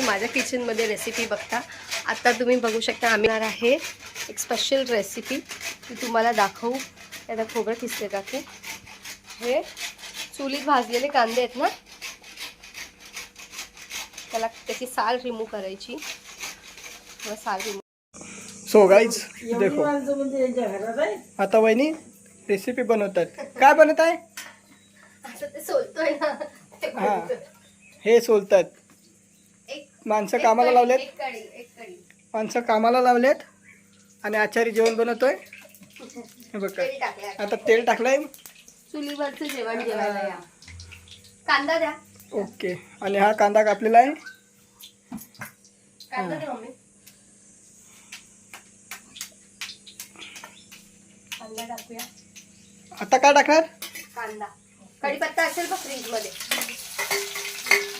माझ्या किचनमध्ये रेसिपी बघता. आता तुम्ही बघू शकता आम्ही आहे एक स्पेशल रेसिपी ती तुम्हाला दाखवू. आता खोबरं किसले टाकू हे चुलीत भाजलेले कांदे आहेत ना? त्याला त्याची साल रिमूव्ह करायची. व साल रिमूव्ह सो गाईज देखो. म्हणजे आता वहिनी रेसिपी बनवतात. काय बनवत आहे असं ते सोलतोय ना. ते हा. सोलतात. माणसं कामाला लावलेत? माणसं कामाला लावलेत आणि आचारी जेवण बनवतोय? हे बघ. आता. तेल टाकलंय? चुलीवरचं जेवण जेवायला या. कांदा द्या. ओके. आणि हा कांदा कापलेला आहे? कांदा द्या मम्मी. कांदा टाकूया. आता काय टाकणार? कांदा. कढीपत्ता असेल का फ्रीजमध्ये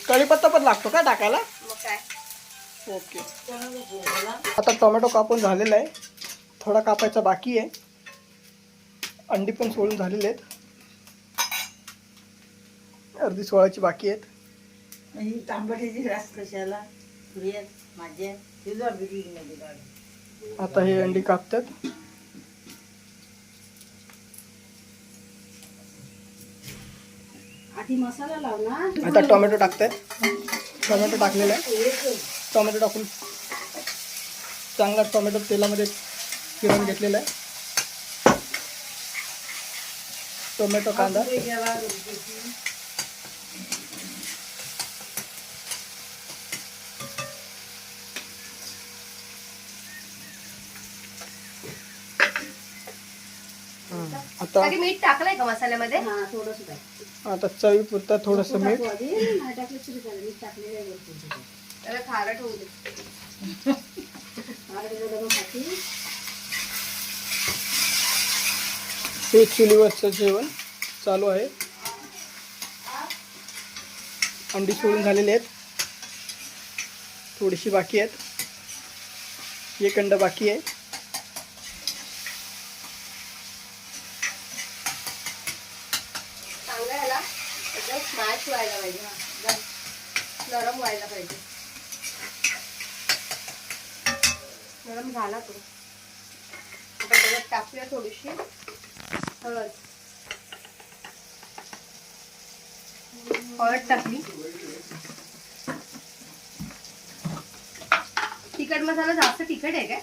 कढीपत्ता पण लागतो का टाकायला? काय? ओके. आता टोमॅटो कापून झालेला आहे. थोडा कापायचा बाकी आहे. अंडी पण सोडून झालेले आहेत. अर्धी सोळाची बाकी आहेत. ही रास कशाला? माझ्या आता हे अंडी कापतात. आधी मसाला लाव ना. आता टोमॅटो टाकतात. टोमॅटो टाकलेला आहे. टोमॅटो टाकून चांगला टोमॅटो तेलामध्ये फिरवून घेतलेला आहे. टोमॅटो कांदा. आता बाकी मीठ टाकलंय का मसाल्यामध्ये? हा थोडस टाक. आता चवीपुरता थोडंसं मीठ. हे चुलीवरचं जेवण चालू आहे. अंडी सोडून झालेली आहेत. थोडीशी बाकी आहेत. एक अंड बाकी आहे. एकदम स्मॅश व्हायला पाहिजे हा नरम व्हायला पाहिजे. नरम झाला तो. आपण त्याच्यात टाकूया थोडीशी हळद. हळद टाकली. तिखट मसाला जास्त तिखट आहे काय?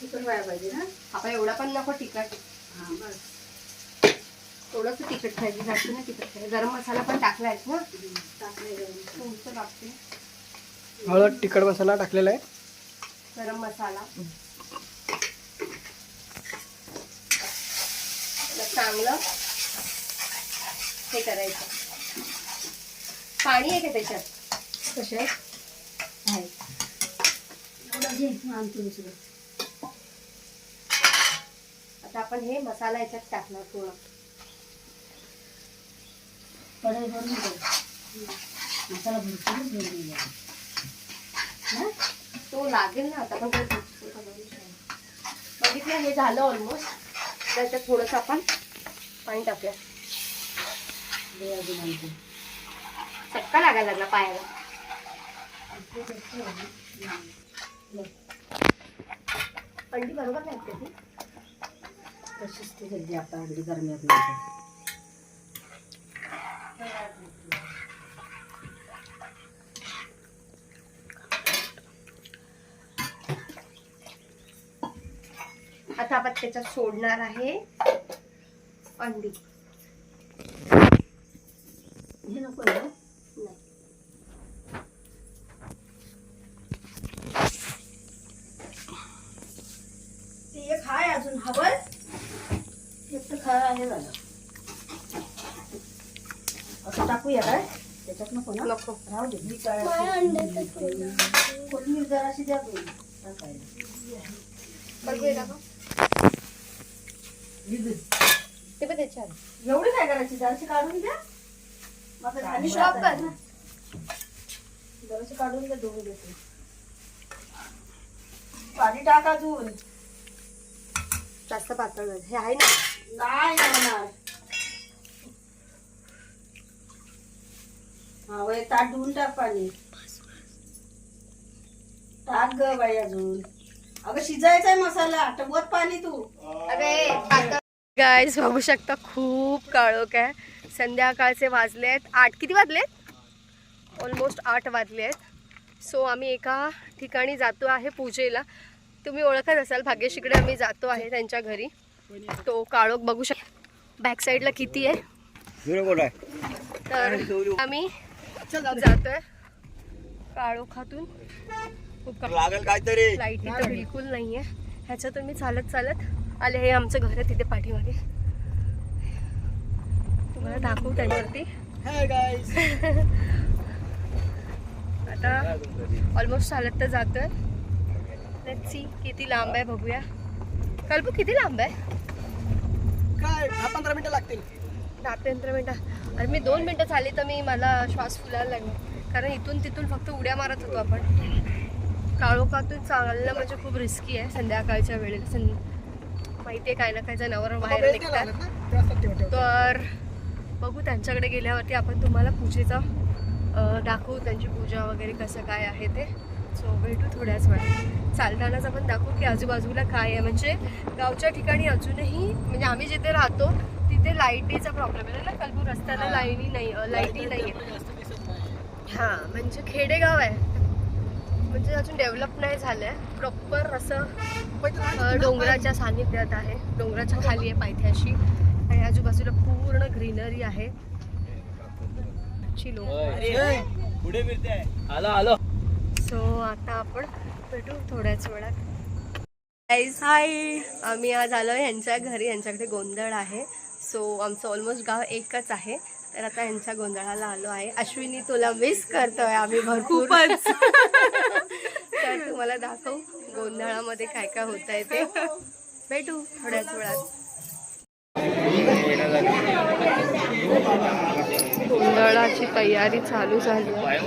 तिखट व्हायला पाहिजे ना. आपण एवढा पण नको तिखट. हा बस. थोडंसं तिखट पाहिजे जास्त नाही तिखट पाहिजे गरम मसाला पण टाकलायस ना टाकले तुमचं टाकते हळद तिखट मसाला टाकलेला आहे. गरम मसाला. चांगलं हे करायचं. पाणी आहे का त्याच्यात? कशात? आहे. आणतो दुसरं आता आपण हे मसाला याच्यात टाकणार पूर्ण कढई भरून दे मसाला भरपूर तो लागेल ना आता. पण बघितलं हे झालं ऑलमोस्ट त्याच्यात थोडंसं आपण पाणी टाकूया. चटका लागायला लागला पायाला अंडी बरोबर लागते ती तशीच ती सध्या आता हल्ली गरम्यात नाही आता आपण त्याच्यात सोडणार आहे अंडी. हे नको आहे ना? नाही ते एक हाय अजून हवं एक तर खा हे झालं असं टाकूया काय? त्याच्यात नको ना? नको. राहू दे. मी काय कोथिंबीर जराशी द्या तुम्ही टाकायला? ही. ते पण त्याच्यात एवढी काय करायची? जराशी काढून द्या मग कर जराशी काढून द्या देते पाणी टाका अजून. जास्त पातळ. हे आहे ना? नाही होणार. हा वय ताट धुवून टाक पाणी. टाक ग बाई अजून. अगं शिजायचा आहे मसाला पाणी तू. गायस बघू शकता खूप काळोख आहे. संध्याकाळचे वाजले आहेत. आठ किती वाजले? ऑलमोस्ट आठ वाजले आहेत. सो आम्ही एका ठिकाणी जातो आहे पूजेला. तुम्ही ओळखत असाल भाग्यशीकडे आम्ही जातो आहे त्यांच्या घरी. तो काळोख बघू शकता बॅक साईडला किती आहे. तर आम्ही जातोय. काळोखातून खूप का- लागेल काहीतरी. लाईटी तर बिलकुल नाहीये. ह्याच्यातून मी चालत चालत आले. हे आमचं घर आहे तिथे पाठीमागे. तुम्हाला दाखवू त्याच्यावरती. आता ऑलमोस्ट चालत तर जातोय. लेट्स सी किती लांब आहे बघूया. कल्पू किती लांब आहे? काय? दहा पंधरा मिनिटं लागतील. दहा पंधरा मिनटं. अरे मी दोन मिनटं झाली तर मी मला श्वास फुलायला लागले. कारण इथून तिथून फक्त उड्या मारत होतो आपण. काळोखातून चालणं म्हणजे खूप रिस्की आहे संध्याकाळच्या वेळेला. सं माहिती आहे काय ना काय जनावर बाहेर निघतात. तर बघू त्यांच्याकडे गेल्यावरती आपण तुम्हाला पूजेचा दाखवू त्यांची पूजा वगैरे कसं काय आहे ते. सो भेटू थोड्याच वेळात. चालतानाच आपण दाखवू की आजूबाजूला काय आहे. म्हणजे गावच्या ठिकाणी अजूनही म्हणजे आम्ही जिथे राहतो तिथे लाईटीचा प्रॉब्लेम आहे. ना कलबू रस्त्याला लाईनी नाही लाईटी नाही. हां म्हणजे खेडेगाव आहे. म्हणजे अजून डेव्हलप नाही झालं आहे प्रॉपर असं डोंगराच्या सानिध्यात आहे. डोंगराच्या खाली आहे पायथ्याशी. आणि आजूबाजूला पूर्ण ग्रीनरी आहे. पुढे फिरते. आलो आलो. सो आता आपण भेटू थोड्याच वेळात. हाय आम्ही आज आलो यांच्या घरी. यांच्याकडे गोंधळ आहे. सो आमचं ऑलमोस्ट गाव एकच आहे. तर आता यांच्या गोंधळाला आलो आहे. अश्विनी तुला मिस करतोय आम्ही भरपूर. तर तुम्हाला दाखवू गोंधळामध्ये काय काय होत आहे ते. भेटू थोड्याच वेळात. गोंधळाची तयारी चालू झाली. आहे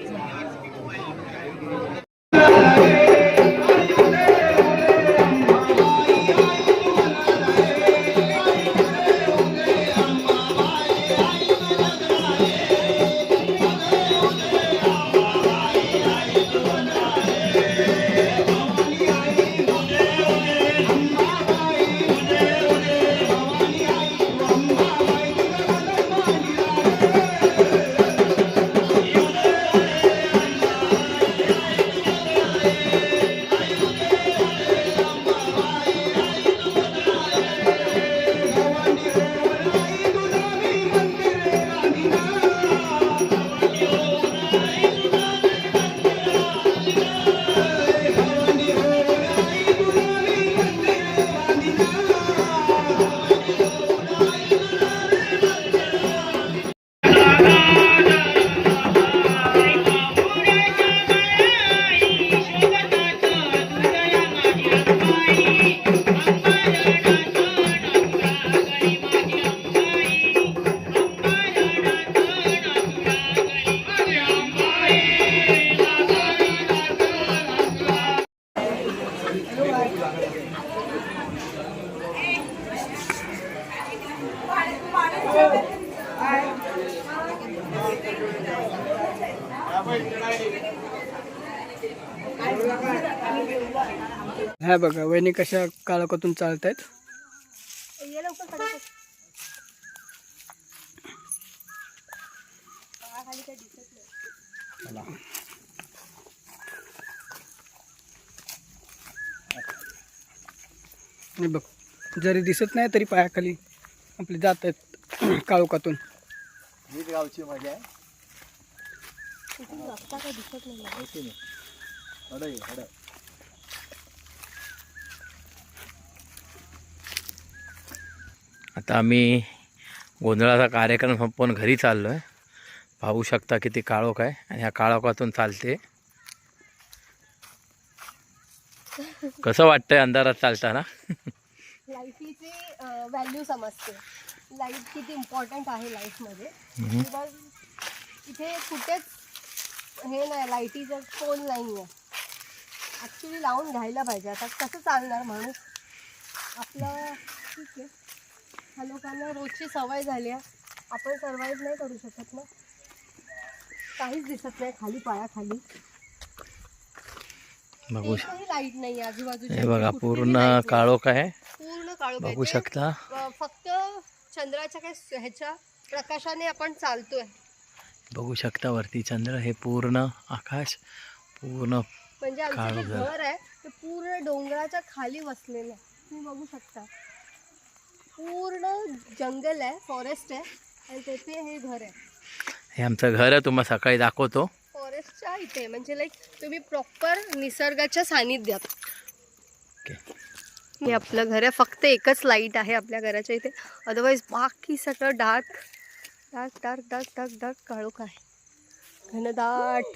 ह्या बघा वहिनी कशा काळोखातून चालत आहेत बघ जरी दिसत नाही तरी पायाखाली आपले जात आहेत काळोखातून. हीच गावची मजा आहे. तिथून रस्ता काही दिसत नाही माहिती नाही. हड आहे, हड. आता आम्ही गोंधळाचा कार्यक्रम संपवून घरी चाललो आहे पाहू शकता किती काळोख आहे आणि ह्या काळोखातून चालते. कसं वाटतंय अंधारात चालताना? लाईफीची व्हॅल्यू समजते. लाईफ किती इम्पॉर्टंट आहे लाईफमध्ये इथे कुठेच हे नाही लाईटीचं कोण नाही आहे ॲक्च्युली लावून घ्यायला पाहिजे. आता कसं चालणार माणूस? आपलं ठीक आहे. ह्या लोकांना रोजची सवय झाली आहे. आपण सर्वाईव्ह नाही करू शकत ना. काहीच दिसत नाही खाली पायाखाली. बघू लाइट नाही आजूबाजूच्या हे बघा पूर्ण. काळोख आहे. पूर्ण काळोख बघू शकता. फक्त चंद्राच्या काय ह्याच्या प्रकाशाने आपण चालतोय. बघू शकता वरती चंद्र हे पूर्ण आकाश पूर्ण म्हणजे आमचं जे. घर आहे ते पूर्ण डोंगराच्या खाली वसलेलं आहे. तुम्ही बघू शकता. पूर्ण जंगल आहे फॉरेस्ट आहे आणि तेथे हे घर आहे. हे आमचं घर आहे तुम्हाला सकाळी दाखवतो. फॉरेस्टच्या इथे म्हणजे लाईक तुम्ही प्रॉपर निसर्गाच्या सानिध्यात. ओके हे आपलं घर आहे फक्त एकच लाइट आहे आपल्या घराच्या इथे. अदरवाईज बाकी सगळं dark dark dark dark dark dark काळोख आहे. घनदाट.